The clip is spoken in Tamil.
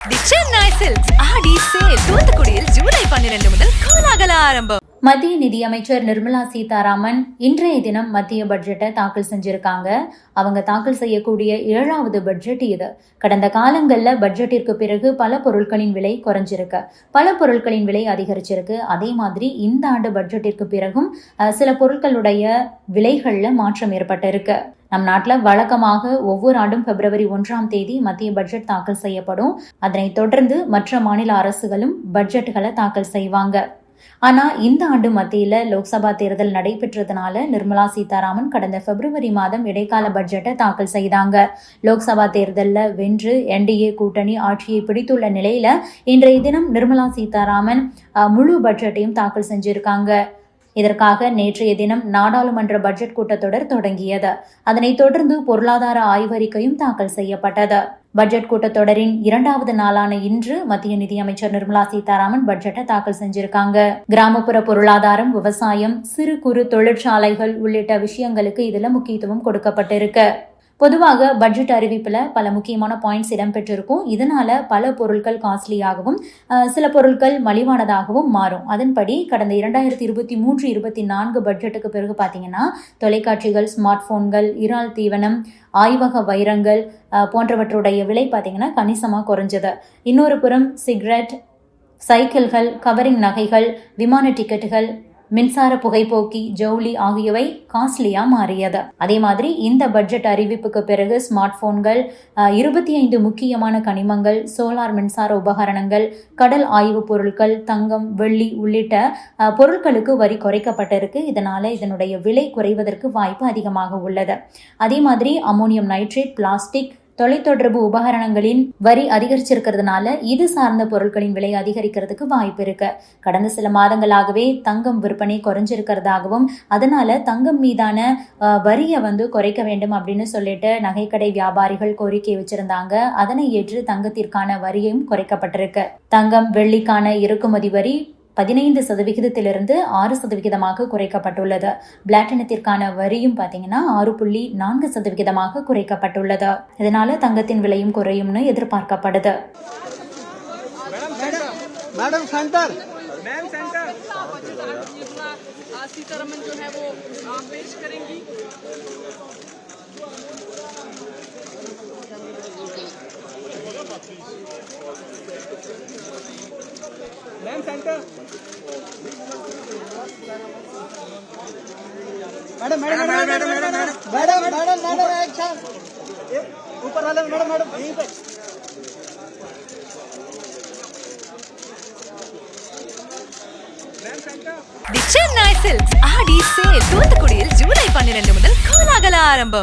The Chennai silks Aadi sale தூத்துக்குடியில் ஜூலை பன்னிரண்டு முதல் கோலாகல ஆரம்பம். மத்திய நிதியமைச்சர் நிர்மலா சீதாராமன் இன்றைய தினம் மத்திய பட்ஜெட்டை தாக்கல் செஞ்சிருக்காங்க. அவங்க தாக்கல் செய்யக்கூடிய ஏழாவது பட்ஜெட் இது. கடந்த காலங்களில் பட்ஜெட்டிற்கு பிறகு பல பொருட்களின் விலை குறைஞ்சிருக்கு. பல பொருட்களின் விலை அதிகரிச்சிருக்கு. அதே மாதிரி இந்த ஆண்டு பட்ஜெட்டிற்கு பிறகும் சில பொருட்களுடைய விலைகளில் மாற்றம் ஏற்பட்டிருக்கு. நம் நாட்டில் வழக்கமாக ஒவ்வொரு ஆண்டும் பிப்ரவரி ஒன்றாம் தேதி மத்திய பட்ஜெட் தாக்கல் செய்யப்படும். அதனைத் தொடர்ந்து மற்ற மாநில அரசுகளும் பட்ஜெட்டுகளை தாக்கல் செய்வாங்க. ஆனால் இந்த ஆண்டு மத்தியில் லோக்சபா தேர்தல் நடைபெற்றதுனால நிர்மலா சீதாராமன் கடந்த பிப்ரவரி மாதம் இடைக்கால பட்ஜெட்டை தாக்கல் செய்தாங்க. லோக்சபா தேர்தலில் வென்று என்டிஏ கூட்டணி ஆட்சியை பிடித்துள்ள நிலையில் இன்றைய தினம் நிர்மலா சீதாராமன் முழு பட்ஜெட்டையும் தாக்கல் செஞ்சிருக்காங்க. இதற்காக நேற்றைய தினம் நாடாளுமன்ற பட்ஜெட் கூட்டத்தொடர் தொடங்கியது. அதனைத் தொடர்ந்து பொருளாதார ஆய்வறிக்கையும் தாக்கல் செய்யப்பட்டது. பட்ஜெட் கூட்டத்தொடரின் இரண்டாவது நாளான இன்று மத்திய நிதியமைச்சர் நிர்மலா சீதாராமன் பட்ஜெட்டை தாக்கல் செஞ்சிருக்காங்க. கிராமப்புற பொருளாதாரம் விவசாயம் சிறு குறு தொழிற்சாலைகள் உள்ளிட்ட விஷயங்களுக்கு இதுல முக்கியத்துவம் கொடுக்கப்பட்டிருக்கு. பொதுவாக பட்ஜெட் அறிவிப்பில் பல முக்கியமான பாயிண்ட்ஸ் இடம்பெற்றிருக்கும். இதனால பல பொருட்கள் காஸ்ட்லியாகவும் சில பொருட்கள் மலிவானதாகவும் மாறும். அதன்படி கடந்த இரண்டாயிரத்தி இருபத்தி மூன்று இருபத்தி நான்கு பட்ஜெட்டுக்கு பிறகு பார்த்தீங்கன்னா தொலைக்காட்சிகள் ஸ்மார்ட் போன்கள் இறால் தீவனம் ஆய்வக வைரங்கள் போன்றவற்றுடைய விலை பார்த்தீங்கன்னா கணிசமாக குறைஞ்சது. இன்னொரு புறம் சிகரெட் சைக்கிள்கள் கவரிங் நகைகள் விமான டிக்கெட்டுகள் மின்சார புகைப்போக்கி ஜவுளி ஆகியவை காஸ்ட்லியா மாறியது. அதே மாதிரி இந்த பட்ஜெட் அறிவிப்புக்கு பிறகு ஸ்மார்ட் போன்கள் இருபத்தி ஐந்து முக்கியமான கனிமங்கள் சோலார் மின்சார உபகரணங்கள் கடல் ஆய்வுப் பொருட்கள் தங்கம் வெள்ளி உள்ளிட்ட பொருட்களுக்கு வரி குறைக்கப்பட்டிருக்கு. இதனால இதனுடைய விலை குறைவதற்கு வாய்ப்பு அதிகமாக உள்ளது. அதே மாதிரி அமோனியம் நைட்ரேட் பிளாஸ்டிக் தொலைத்தொடர்பு உபகரணங்களின் வரி அதிகரிச்சிருக்கிறதுனால இது சார்ந்த பொருட்களின் விலை அதிகரிக்கிறதுக்கு வாய்ப்பு இருக்கு. கடந்த சில மாதங்களாகவே தங்கம் விற்பனை குறைஞ்சிருக்கிறதாகவும் அதனால தங்கம் மீதான வரியை வந்து குறைக்க வேண்டும் அப்படின்னு சொல்லிட்டு நகைக்கடை வியாபாரிகள் கோரிக்கை வச்சிருந்தாங்க. அதனை ஏற்று தங்கத்திற்கான வரியும் குறைக்கப்பட்டிருக்கு. தங்கம் வெள்ளிக்கான இறக்குமதி வரி பதினைந்து சதவிகிதத்திலிருந்து ஆறு சதவிகிதமாக குறைக்கப்பட்டுள்ளது பிளாட்டினத்திற்கான வரியும் பார்த்தீங்கன்னா ஆறு புள்ளி நான்கு சதவிகிதமாக குறைக்கப்பட்டுள்ளது இதனால தங்கத்தின் விலையும் குறையும்னு எதிர்பார்க்கப்படுது मैडम सेंटर निर्मला सीतारमन जो है वो आ, पेश करेंगी Ma'am centre madam madam madam madam madam madam madam madam अच्छा ऊपर वाले मैडम मैडम यहीं पे the Chennai silks Aadi sale தூத்துக்குடியில் ஜூலை பன்னிரண்டு முதல் கோலாகல ஆரம்பம்